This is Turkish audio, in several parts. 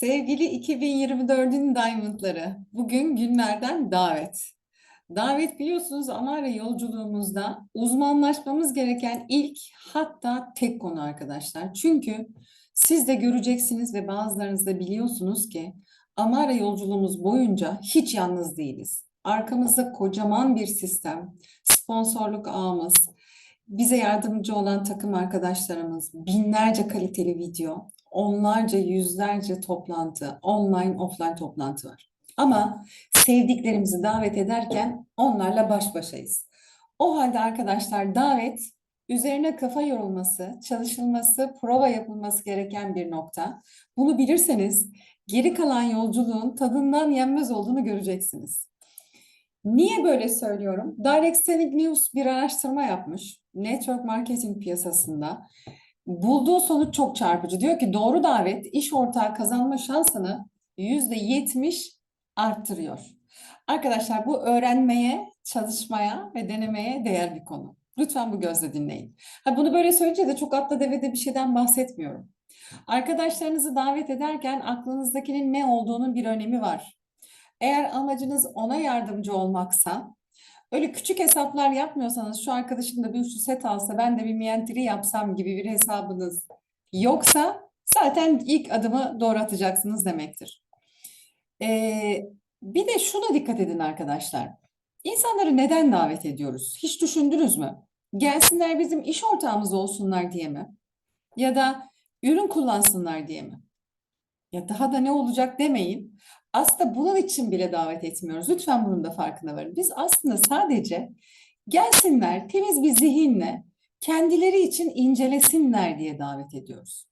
Sevgili 2024'ün Diamond'ları, bugün günlerden davet. Davet biliyorsunuz Amara yolculuğumuzda uzmanlaşmamız gereken ilk hatta tek konu arkadaşlar. Çünkü siz de göreceksiniz ve bazılarınız da biliyorsunuz ki Amara yolculuğumuz boyunca hiç yalnız değiliz. Arkamızda kocaman bir sistem, sponsorluk ağımız, bize yardımcı olan takım arkadaşlarımız, binlerce kaliteli video, onlarca, yüzlerce toplantı, online, offline toplantı var. Ama sevdiklerimizi davet ederken onlarla baş başayız. O halde arkadaşlar davet üzerine kafa yorulması, çalışılması, prova yapılması gereken bir nokta. Bunu bilirseniz geri kalan yolculuğun tadından yenmez olduğunu göreceksiniz. Niye böyle söylüyorum? Direct Selling News bir araştırma yapmış network marketing piyasasında. Bulduğu sonuç çok çarpıcı. Diyor ki doğru davet iş ortağı kazanma şansını %70 arttırıyor. Arkadaşlar bu öğrenmeye, çalışmaya ve denemeye değer bir konu. Lütfen bu gözle dinleyin. Ha, bunu böyle söyleyince de çok atla devede bir şeyden bahsetmiyorum. Arkadaşlarınızı davet ederken aklınızdakinin ne olduğunun bir önemi var. Eğer amacınız ona yardımcı olmaksa, öyle küçük hesaplar yapmıyorsanız şu arkadaşım da bir üçlü set alsa ben de bir mientiri yapsam gibi bir hesabınız yoksa zaten ilk adımı doğru atacaksınız demektir. Ee, bir de şuna dikkat edin arkadaşlar. İnsanları neden davet ediyoruz? Hiç düşündünüz mü? Gelsinler bizim iş ortağımız olsunlar diye mi? Ya da ürün kullansınlar diye mi? Ya daha da ne olacak demeyin. Aslında bunun için bile davet etmiyoruz. Lütfen bunun da farkına varın. Biz aslında sadece gelsinler temiz bir zihinle kendileri için incelesinler diye davet ediyoruz.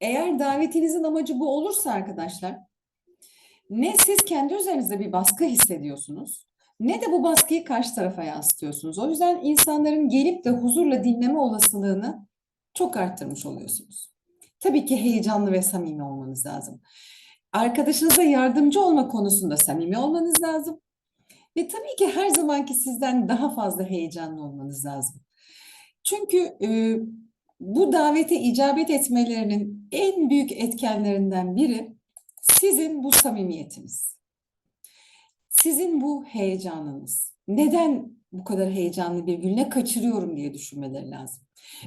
Eğer davetinizin amacı bu olursa arkadaşlar ne siz kendi üzerinizde bir baskı hissediyorsunuz ne de bu baskıyı karşı tarafa yansıtıyorsunuz. O yüzden insanların gelip de huzurla dinleme olasılığını çok arttırmış oluyorsunuz. Tabii ki heyecanlı ve samimi olmanız lazım. Arkadaşınıza yardımcı olma konusunda samimi olmanız lazım. Ve tabii ki her zamanki sizden daha fazla heyecanlı olmanız lazım. Çünkü e, bu davete icabet etmelerinin en büyük etkenlerinden biri sizin bu samimiyetiniz. Sizin bu heyecanınız. Neden bu kadar heyecanlı bir gün ne kaçırıyorum diye düşünmeleri lazım.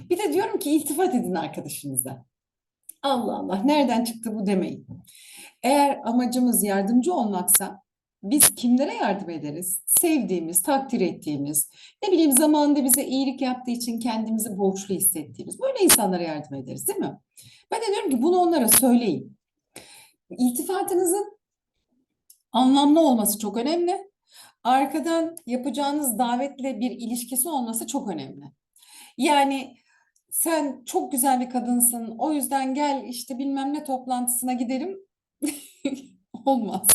Bir de diyorum ki iltifat edin arkadaşınıza. Allah Allah nereden çıktı bu demeyin. Eğer amacımız yardımcı olmaksa biz kimlere yardım ederiz? Sevdiğimiz, takdir ettiğimiz, ne bileyim zamanında bize iyilik yaptığı için kendimizi borçlu hissettiğimiz böyle insanlara yardım ederiz değil mi? Ben de diyorum ki bunu onlara söyleyin. İltifatınızın anlamlı olması çok önemli. Arkadan yapacağınız davetle bir ilişkisi olması çok önemli. Yani sen çok güzel bir kadınsın, o yüzden gel işte bilmem ne toplantısına gidelim. Olmaz.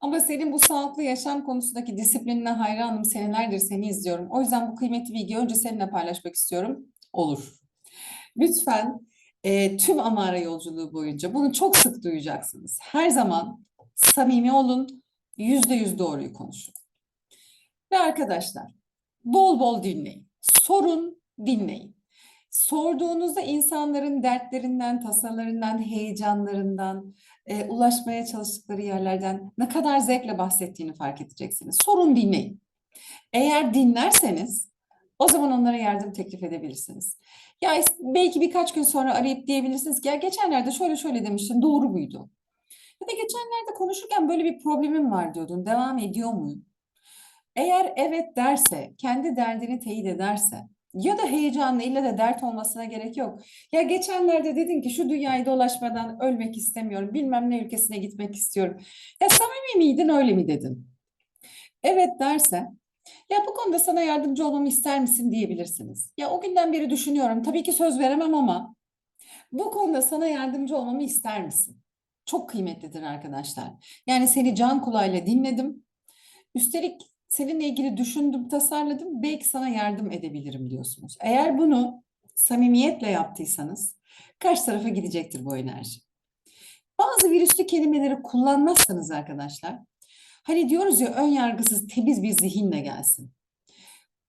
Ama senin bu sağlıklı yaşam konusundaki disiplinine hayranım. Senelerdir seni izliyorum. O yüzden bu kıymetli bilgiyi önce seninle paylaşmak istiyorum. Olur. Lütfen e, tüm Amara yolculuğu boyunca bunu çok sık duyacaksınız. Her zaman samimi olun, yüzde yüz doğruyu konuşun. Ve arkadaşlar, bol bol dinleyin. Sorun, dinleyin. Sorduğunuzda insanların dertlerinden, tasalarından, heyecanlarından, e, ulaşmaya çalıştıkları yerlerden ne kadar zevkle bahsettiğini fark edeceksiniz. Sorun dinleyin. Eğer dinlerseniz o zaman onlara yardım teklif edebilirsiniz. Ya belki birkaç gün sonra arayıp diyebilirsiniz ki ya geçenlerde şöyle şöyle demiştin doğru muydu? Ya da geçenlerde konuşurken böyle bir problemim var diyordun. Devam ediyor muyum? Eğer evet derse, kendi derdini teyit ederse ya da heyecanlı illa da dert olmasına gerek yok. Ya geçenlerde dedin ki şu dünyayı dolaşmadan ölmek istemiyorum. Bilmem ne ülkesine gitmek istiyorum. Ya samimi miydin öyle mi dedin? Evet derse ya bu konuda sana yardımcı olmamı ister misin diyebilirsiniz. Ya o günden beri düşünüyorum. Tabii ki söz veremem ama bu konuda sana yardımcı olmamı ister misin? Çok kıymetlidir arkadaşlar. Yani seni can kulağıyla dinledim. Üstelik seninle ilgili düşündüm, tasarladım. Belki sana yardım edebilirim diyorsunuz. Eğer bunu samimiyetle yaptıysanız karşı tarafa gidecektir bu enerji. Bazı virüslü kelimeleri kullanmazsanız arkadaşlar, hani diyoruz ya ön yargısız temiz bir zihinle gelsin.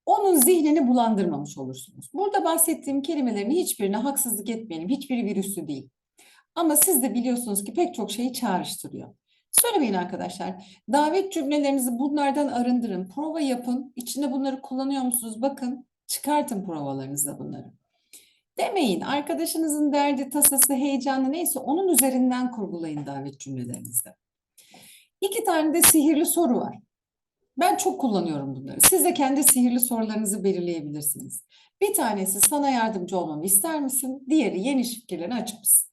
Onun zihnini bulandırmamış olursunuz. Burada bahsettiğim kelimelerin hiçbirine haksızlık etmeyelim. Hiçbiri virüslü değil. Ama siz de biliyorsunuz ki pek çok şeyi çağrıştırıyor. Söylemeyin arkadaşlar. Davet cümlelerinizi bunlardan arındırın. Prova yapın. İçinde bunları kullanıyor musunuz? Bakın. Çıkartın provalarınızda bunları. Demeyin. Arkadaşınızın derdi, tasası, heyecanı neyse onun üzerinden kurgulayın davet cümlelerinizde. İki tane de sihirli soru var. Ben çok kullanıyorum bunları. Siz de kendi sihirli sorularınızı belirleyebilirsiniz. Bir tanesi sana yardımcı olmamı ister misin? Diğeri yeni iş fikirlerini açık mısın?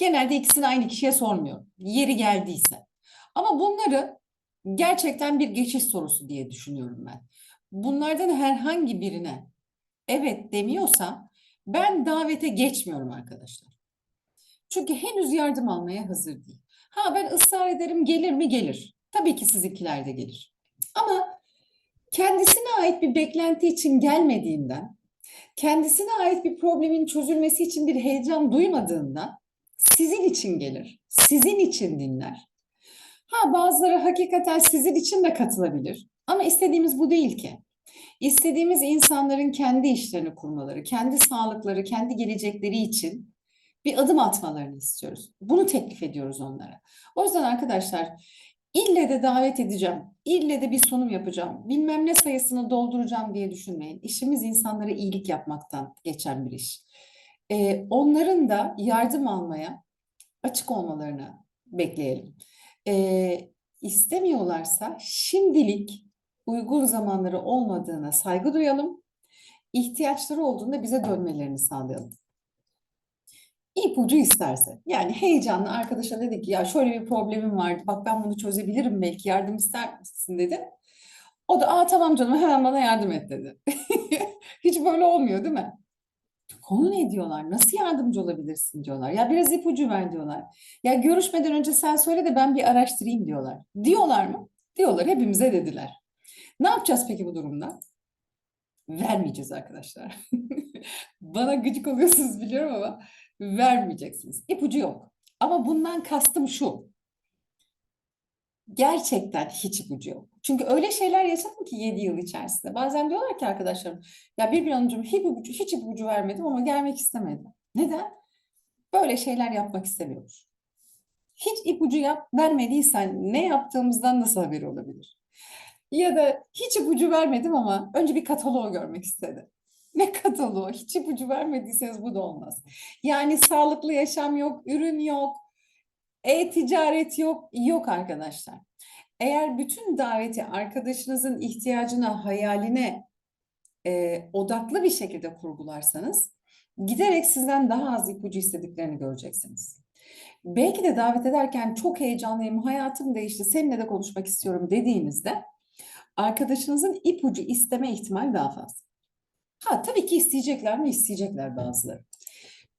Genelde ikisini aynı kişiye sormuyorum. Yeri geldiyse. Ama bunları gerçekten bir geçiş sorusu diye düşünüyorum ben. Bunlardan herhangi birine evet demiyorsa ben davete geçmiyorum arkadaşlar. Çünkü henüz yardım almaya hazır değil. Ha ben ısrar ederim gelir mi gelir. Tabii ki sizinkiler de gelir. Ama kendisine ait bir beklenti için gelmediğinden, kendisine ait bir problemin çözülmesi için bir heyecan duymadığından sizin için gelir, sizin için dinler. Ha bazıları hakikaten sizin için de katılabilir. Ama istediğimiz bu değil ki. İstediğimiz insanların kendi işlerini kurmaları, kendi sağlıkları, kendi gelecekleri için bir adım atmalarını istiyoruz. Bunu teklif ediyoruz onlara. O yüzden arkadaşlar ille de davet edeceğim, ille de bir sunum yapacağım, bilmem ne sayısını dolduracağım diye düşünmeyin. İşimiz insanlara iyilik yapmaktan geçen bir iş. Ee, onların da yardım almaya açık olmalarını bekleyelim. Ee, istemiyorlarsa şimdilik uygun zamanları olmadığına saygı duyalım. İhtiyaçları olduğunda bize dönmelerini sağlayalım. İpucu isterse. Yani heyecanlı arkadaşa dedi ki ya şöyle bir problemim vardı. Bak ben bunu çözebilirim belki yardım ister misin dedi. O da aa tamam canım hemen bana yardım et dedi. Hiç böyle olmuyor değil mi? Konu ne diyorlar? Nasıl yardımcı olabilirsin diyorlar. Ya biraz ipucu ver diyorlar. Ya görüşmeden önce sen söyle de ben bir araştırayım diyorlar. Diyorlar mı? Diyorlar. Hepimize dediler. Ne yapacağız peki bu durumda? Vermeyeceğiz arkadaşlar. Bana gıcık oluyorsunuz biliyorum ama vermeyeceksiniz. İpucu yok. Ama bundan kastım şu. Gerçekten hiç ipucu yok. Çünkü öyle şeyler yaşadım ki 7 yıl içerisinde. Bazen diyorlar ki arkadaşlarım ya bir Hanımcığım hiç ipucu, hiç ipucu vermedim ama gelmek istemedi. Neden? Böyle şeyler yapmak istemiyormuş. Hiç ipucu yap, vermediysen ne yaptığımızdan nasıl haberi olabilir? Ya da hiç ipucu vermedim ama önce bir kataloğu görmek istedi. Ne kataloğu? Hiç ipucu vermediyseniz bu da olmaz. Yani sağlıklı yaşam yok, ürün yok, e-ticaret yok, yok arkadaşlar. Eğer bütün daveti arkadaşınızın ihtiyacına, hayaline e, odaklı bir şekilde kurgularsanız giderek sizden daha az ipucu istediklerini göreceksiniz. Belki de davet ederken çok heyecanlıyım, hayatım değişti, seninle de konuşmak istiyorum dediğinizde arkadaşınızın ipucu isteme ihtimali daha fazla. Ha tabii ki isteyecekler mi? İsteyecekler bazıları.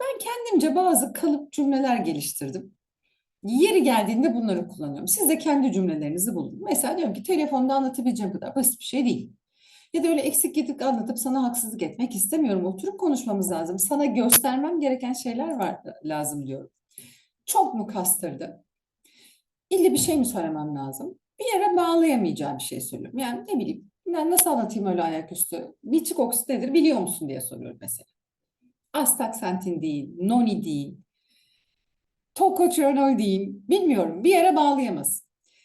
Ben kendimce bazı kalıp cümleler geliştirdim. Yeri geldiğinde bunları kullanıyorum. Siz de kendi cümlelerinizi bulun. Mesela diyorum ki telefonda anlatabileceğim kadar basit bir şey değil. Ya da öyle eksik gedik anlatıp sana haksızlık etmek istemiyorum. Oturup konuşmamız lazım. Sana göstermem gereken şeyler var lazım diyorum. Çok mu kastırdı? İlle bir şey mi söylemem lazım? Bir yere bağlayamayacağım bir şey söylüyorum. Yani ne bileyim ben nasıl anlatayım öyle ayaküstü? Biçik oksit nedir biliyor musun diye soruyorum mesela. Astaksantin değil, noni değil, tokotrionol değil, bilmiyorum. Bir yere bağlayamaz.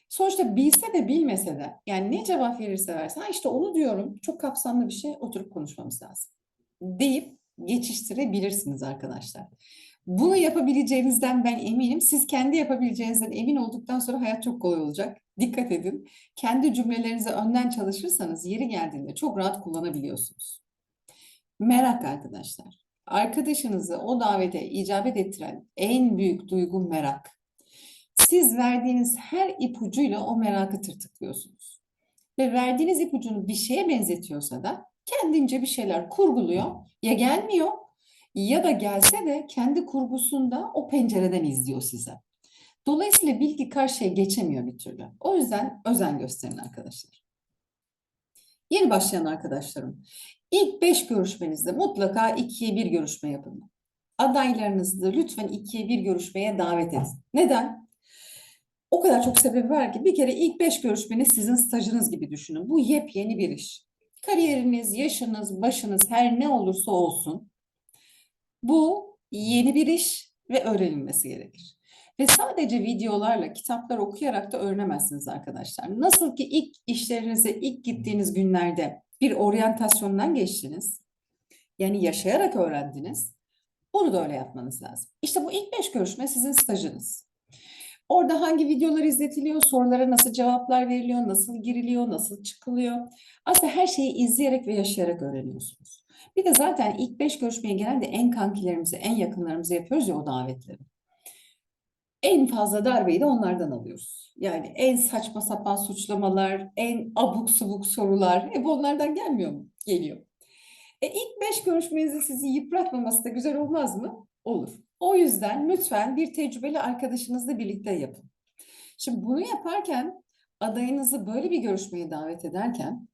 Sonuçta bilse de bilmese de yani ne cevap verirse verse ha işte onu diyorum çok kapsamlı bir şey oturup konuşmamız lazım deyip geçiştirebilirsiniz arkadaşlar. Bunu yapabileceğinizden ben eminim. Siz kendi yapabileceğinizden emin olduktan sonra hayat çok kolay olacak. Dikkat edin. Kendi cümlelerinizi önden çalışırsanız yeri geldiğinde çok rahat kullanabiliyorsunuz. Merak arkadaşlar. Arkadaşınızı o davete icabet ettiren en büyük duygu merak. Siz verdiğiniz her ipucuyla o merakı tırtıklıyorsunuz. Ve verdiğiniz ipucunu bir şeye benzetiyorsa da kendince bir şeyler kurguluyor. Ya gelmiyor ya da gelse de kendi kurgusunda o pencereden izliyor size. Dolayısıyla bilgi karşıya geçemiyor bir türlü. O yüzden özen gösterin arkadaşlar. Yeni başlayan arkadaşlarım, ilk beş görüşmenizde mutlaka ikiye bir görüşme yapın. Adaylarınızı lütfen ikiye bir görüşmeye davet edin. Neden? O kadar çok sebebi var ki bir kere ilk beş görüşmeniz sizin stajınız gibi düşünün. Bu yepyeni bir iş. Kariyeriniz, yaşınız, başınız her ne olursa olsun bu yeni bir iş ve öğrenilmesi gerekir. Ve sadece videolarla, kitaplar okuyarak da öğrenemezsiniz arkadaşlar. Nasıl ki ilk işlerinize, ilk gittiğiniz günlerde bir oryantasyondan geçtiniz, yani yaşayarak öğrendiniz, bunu da öyle yapmanız lazım. İşte bu ilk beş görüşme sizin stajınız. Orada hangi videolar izletiliyor, sorulara nasıl cevaplar veriliyor, nasıl giriliyor, nasıl çıkılıyor. Aslında her şeyi izleyerek ve yaşayarak öğreniyorsunuz. Bir de zaten ilk beş görüşmeye genelde en kankilerimize, en yakınlarımıza yapıyoruz ya o davetleri. En fazla darbeyi de onlardan alıyoruz. Yani en saçma sapan suçlamalar, en abuk subuk sorular hep onlardan gelmiyor mu? Geliyor. E ilk beş görüşmenizi sizi yıpratmaması da güzel olmaz mı? Olur. O yüzden lütfen bir tecrübeli arkadaşınızla birlikte yapın. Şimdi bunu yaparken adayınızı böyle bir görüşmeye davet ederken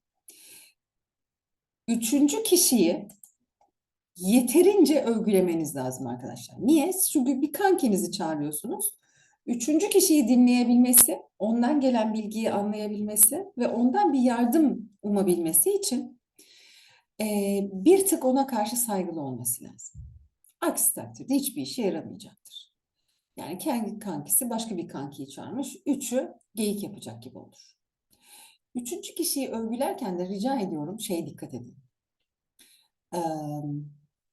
üçüncü kişiyi yeterince övgülemeniz lazım arkadaşlar. Niye? Çünkü bir kankinizi çağırıyorsunuz. Üçüncü kişiyi dinleyebilmesi, ondan gelen bilgiyi anlayabilmesi ve ondan bir yardım umabilmesi için eee, bir tık ona karşı saygılı olması lazım. Aksi takdirde hiçbir işe yaramayacaktır. Yani kendi kankisi başka bir kankiyi çağırmış. Üçü geyik yapacak gibi olur. Üçüncü kişiyi övgülerken de rica ediyorum şeye dikkat edin. Eee,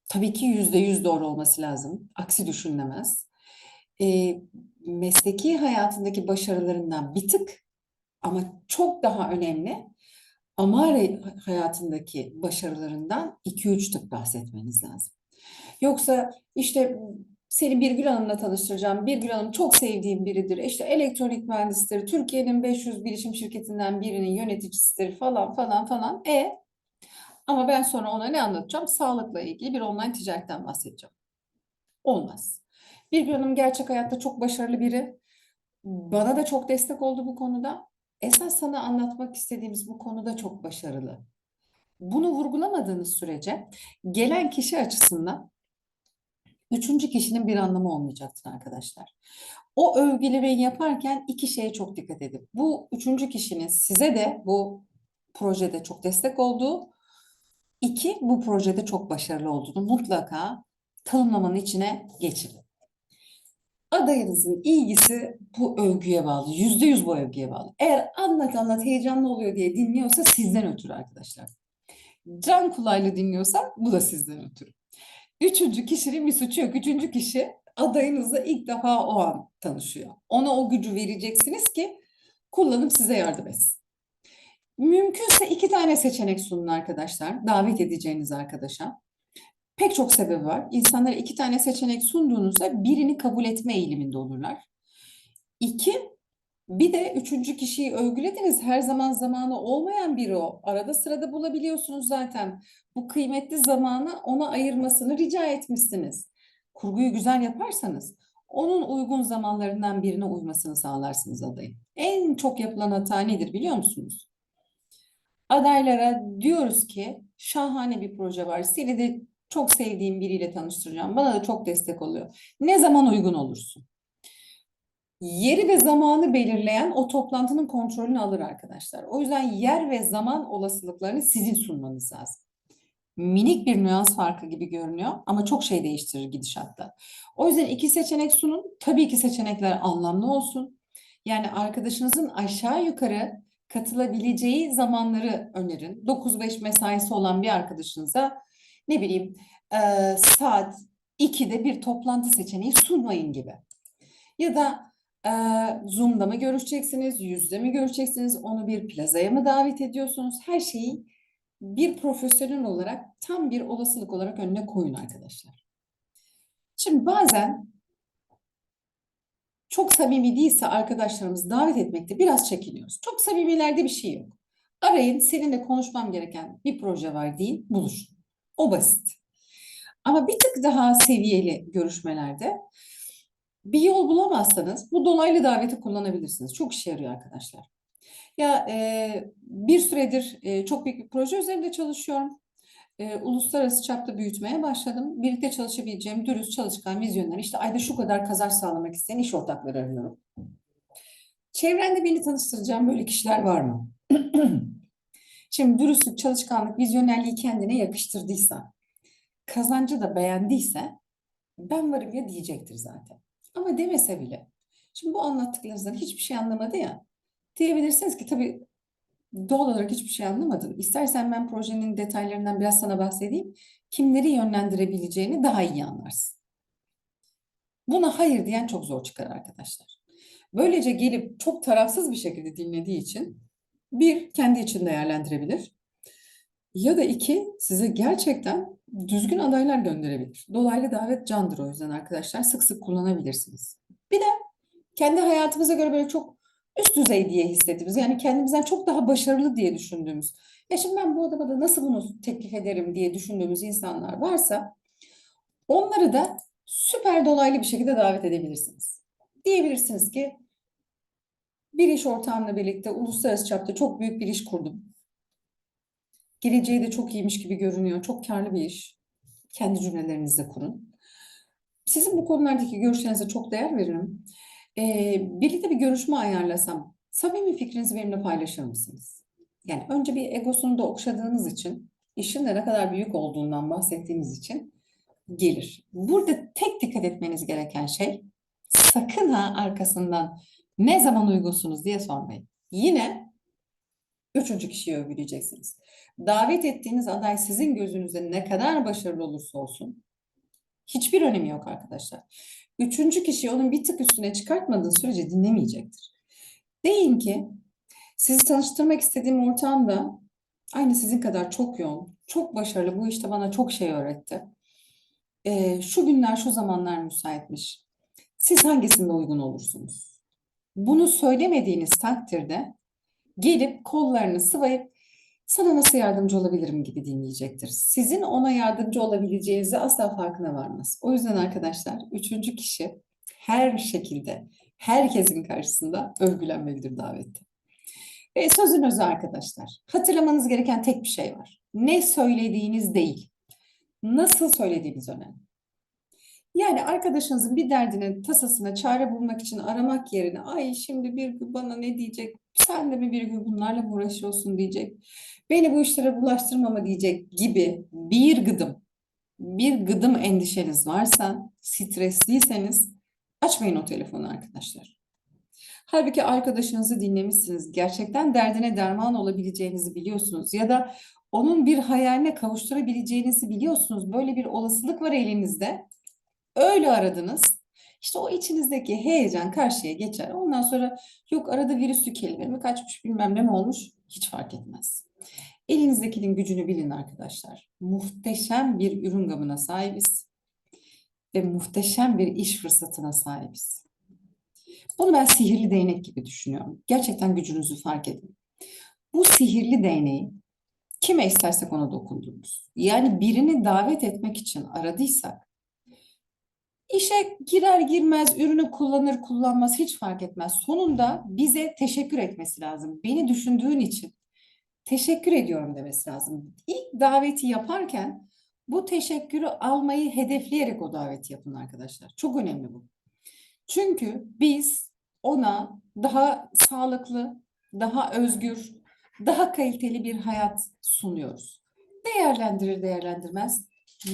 tabii ki yüzde yüz doğru olması lazım. Aksi düşünülemez. Eee, mesleki hayatındaki başarılarından bir tık ama çok daha önemli amare hayatındaki başarılarından iki üç tık bahsetmeniz lazım. Yoksa işte seni Birgül Hanım'la tanıştıracağım. Birgül Hanım çok sevdiğim biridir. İşte elektronik mühendisidir. Türkiye'nin 500 bilişim şirketinden birinin yöneticisidir falan falan falan. E ama ben sonra ona ne anlatacağım? Sağlıkla ilgili bir online ticaretten bahsedeceğim. Olmaz. Birgül Hanım gerçek hayatta çok başarılı biri. Bana da çok destek oldu bu konuda. Esas sana anlatmak istediğimiz bu konuda çok başarılı. Bunu vurgulamadığınız sürece gelen kişi açısından üçüncü kişinin bir anlamı olmayacaktır arkadaşlar. O övgülemeyi yaparken iki şeye çok dikkat edin. Bu üçüncü kişinin size de bu projede çok destek olduğu, iki bu projede çok başarılı olduğunu mutlaka tanımlamanın içine geçin. Adayınızın ilgisi bu övgüye bağlı. Yüzde yüz bu övgüye bağlı. Eğer anlat anlat heyecanlı oluyor diye dinliyorsa sizden ötürü arkadaşlar. Can kulağıyla dinliyorsa bu da sizden ötürü. Üçüncü kişinin bir suçu yok. Üçüncü kişi adayınızla ilk defa o an tanışıyor. Ona o gücü vereceksiniz ki kullanıp size yardım etsin. Mümkünse iki tane seçenek sunun arkadaşlar. Davet edeceğiniz arkadaşa. Pek çok sebebi var. İnsanlara iki tane seçenek sunduğunuzda birini kabul etme eğiliminde olurlar. İki, bir de üçüncü kişiyi övgülediniz. Her zaman zamanı olmayan biri o. Arada sırada bulabiliyorsunuz zaten. Bu kıymetli zamanı ona ayırmasını rica etmişsiniz. Kurguyu güzel yaparsanız onun uygun zamanlarından birine uymasını sağlarsınız adayın. En çok yapılan hata nedir biliyor musunuz? Adaylara diyoruz ki şahane bir proje var. Seni de çok sevdiğim biriyle tanıştıracağım. Bana da çok destek oluyor. Ne zaman uygun olursun? Yeri ve zamanı belirleyen o toplantının kontrolünü alır arkadaşlar. O yüzden yer ve zaman olasılıklarını sizin sunmanız lazım. Minik bir nüans farkı gibi görünüyor ama çok şey değiştirir gidişatta. O yüzden iki seçenek sunun. Tabii ki seçenekler anlamlı olsun. Yani arkadaşınızın aşağı yukarı katılabileceği zamanları önerin. 9-5 mesaisi olan bir arkadaşınıza ne bileyim e, saat 2'de bir toplantı seçeneği sunmayın gibi. Ya da e, Zoom'da mı görüşeceksiniz, yüzde mi görüşeceksiniz, onu bir plazaya mı davet ediyorsunuz? Her şeyi bir profesyonel olarak tam bir olasılık olarak önüne koyun arkadaşlar. Şimdi bazen çok samimi değilse arkadaşlarımızı davet etmekte biraz çekiniyoruz. Çok samimilerde bir şey yok. Arayın, seninle konuşmam gereken bir proje var deyin, buluşun. O basit. Ama bir tık daha seviyeli görüşmelerde bir yol bulamazsanız bu dolaylı daveti kullanabilirsiniz. Çok işe yarıyor arkadaşlar. Ya e, bir süredir e, çok büyük bir proje üzerinde çalışıyorum. E, uluslararası çapta büyütmeye başladım. Birlikte çalışabileceğim dürüst, çalışkan, vizyoner, işte ayda şu kadar kazanç sağlamak isteyen iş ortakları arıyorum. Çevrende beni tanıştıracağım böyle kişiler var mı? Şimdi dürüstlük, çalışkanlık, vizyonerliği kendine yakıştırdıysa, kazancı da beğendiyse ben varım ya diyecektir zaten. Ama demese bile. Şimdi bu anlattıklarınızdan hiçbir şey anlamadı ya. Diyebilirsiniz ki tabii doğal olarak hiçbir şey anlamadın. İstersen ben projenin detaylarından biraz sana bahsedeyim. Kimleri yönlendirebileceğini daha iyi anlarsın. Buna hayır diyen çok zor çıkar arkadaşlar. Böylece gelip çok tarafsız bir şekilde dinlediği için bir, kendi için değerlendirebilir. Ya da iki, size gerçekten düzgün adaylar gönderebilir. Dolaylı davet candır o yüzden arkadaşlar. Sık sık kullanabilirsiniz. Bir de kendi hayatımıza göre böyle çok üst düzey diye hissettiğimiz, yani kendimizden çok daha başarılı diye düşündüğümüz, ya şimdi ben bu adama da nasıl bunu teklif ederim diye düşündüğümüz insanlar varsa, onları da süper dolaylı bir şekilde davet edebilirsiniz. Diyebilirsiniz ki, bir iş ortağımla birlikte uluslararası çapta çok büyük bir iş kurdum. Geleceği de çok iyiymiş gibi görünüyor. Çok karlı bir iş. Kendi cümlelerinizle kurun. Sizin bu konulardaki görüşlerinize çok değer veririm. Ee, birlikte bir görüşme ayarlasam, samimi fikrinizi benimle paylaşır mısınız? Yani önce bir egosunu da okşadığınız için, işin de ne kadar büyük olduğundan bahsettiğiniz için gelir. Burada tek dikkat etmeniz gereken şey, sakın ha arkasından ne zaman uygunsunuz diye sormayın. Yine üçüncü kişiyi övgüleyeceksiniz. Davet ettiğiniz aday sizin gözünüzde ne kadar başarılı olursa olsun hiçbir önemi yok arkadaşlar. Üçüncü kişi onun bir tık üstüne çıkartmadığı sürece dinlemeyecektir. Deyin ki sizi tanıştırmak istediğim ortam da aynı sizin kadar çok yoğun, çok başarılı, bu işte bana çok şey öğretti. Ee, şu günler, şu zamanlar müsaitmiş. Siz hangisinde uygun olursunuz? Bunu söylemediğiniz takdirde gelip kollarını sıvayıp sana nasıl yardımcı olabilirim gibi dinleyecektir. Sizin ona yardımcı olabileceğinizi asla farkına varmaz. O yüzden arkadaşlar üçüncü kişi her şekilde herkesin karşısında övgülenmelidir davette. Ve sözün özü arkadaşlar. Hatırlamanız gereken tek bir şey var. Ne söylediğiniz değil. Nasıl söylediğiniz önemli. Yani arkadaşınızın bir derdine, tasasına çare bulmak için aramak yerine ay şimdi bir gün bana ne diyecek, sen de mi bir gün bunlarla mı uğraşıyorsun diyecek, beni bu işlere bulaştırmama diyecek gibi bir gıdım, bir gıdım endişeniz varsa, stresliyseniz açmayın o telefonu arkadaşlar. Halbuki arkadaşınızı dinlemişsiniz, gerçekten derdine derman olabileceğinizi biliyorsunuz ya da onun bir hayaline kavuşturabileceğinizi biliyorsunuz. Böyle bir olasılık var elinizde. Öyle aradınız. İşte o içinizdeki heyecan karşıya geçer. Ondan sonra yok arada virüsü kelime mi kaçmış bilmem ne mi olmuş hiç fark etmez. Elinizdekinin gücünü bilin arkadaşlar. Muhteşem bir ürün gamına sahibiz ve muhteşem bir iş fırsatına sahibiz. Bunu ben sihirli değnek gibi düşünüyorum. Gerçekten gücünüzü fark edin. Bu sihirli değneği kime istersek ona dokundururuz. Yani birini davet etmek için aradıysak İşe girer girmez ürünü kullanır kullanmaz hiç fark etmez. Sonunda bize teşekkür etmesi lazım. Beni düşündüğün için teşekkür ediyorum demesi lazım. İlk daveti yaparken bu teşekkürü almayı hedefleyerek o daveti yapın arkadaşlar. Çok önemli bu. Çünkü biz ona daha sağlıklı, daha özgür, daha kaliteli bir hayat sunuyoruz. Değerlendirir değerlendirmez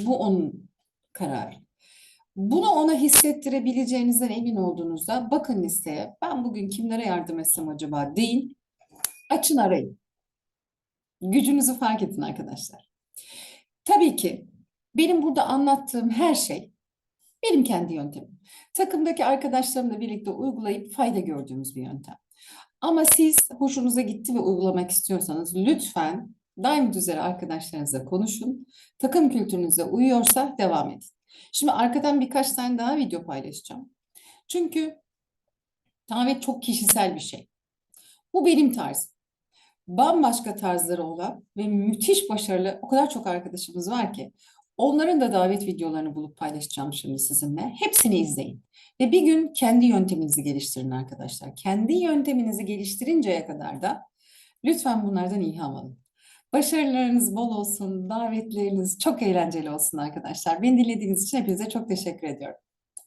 bu onun kararı. Bunu ona hissettirebileceğinizden emin olduğunuzda bakın listeye ben bugün kimlere yardım etsem acaba deyin. Açın arayın. Gücünüzü fark edin arkadaşlar. Tabii ki benim burada anlattığım her şey benim kendi yöntemim. Takımdaki arkadaşlarımla birlikte uygulayıp fayda gördüğümüz bir yöntem. Ama siz hoşunuza gitti ve uygulamak istiyorsanız lütfen daim üzere arkadaşlarınızla konuşun. Takım kültürünüze uyuyorsa devam edin. Şimdi arkadan birkaç tane daha video paylaşacağım. Çünkü davet çok kişisel bir şey. Bu benim tarzım. Bambaşka tarzları olan ve müthiş başarılı o kadar çok arkadaşımız var ki onların da davet videolarını bulup paylaşacağım şimdi sizinle. Hepsini izleyin. Ve bir gün kendi yönteminizi geliştirin arkadaşlar. Kendi yönteminizi geliştirinceye kadar da lütfen bunlardan ilham alın. Başarılarınız bol olsun, davetleriniz çok eğlenceli olsun arkadaşlar. Beni dinlediğiniz için hepinize çok teşekkür ediyorum.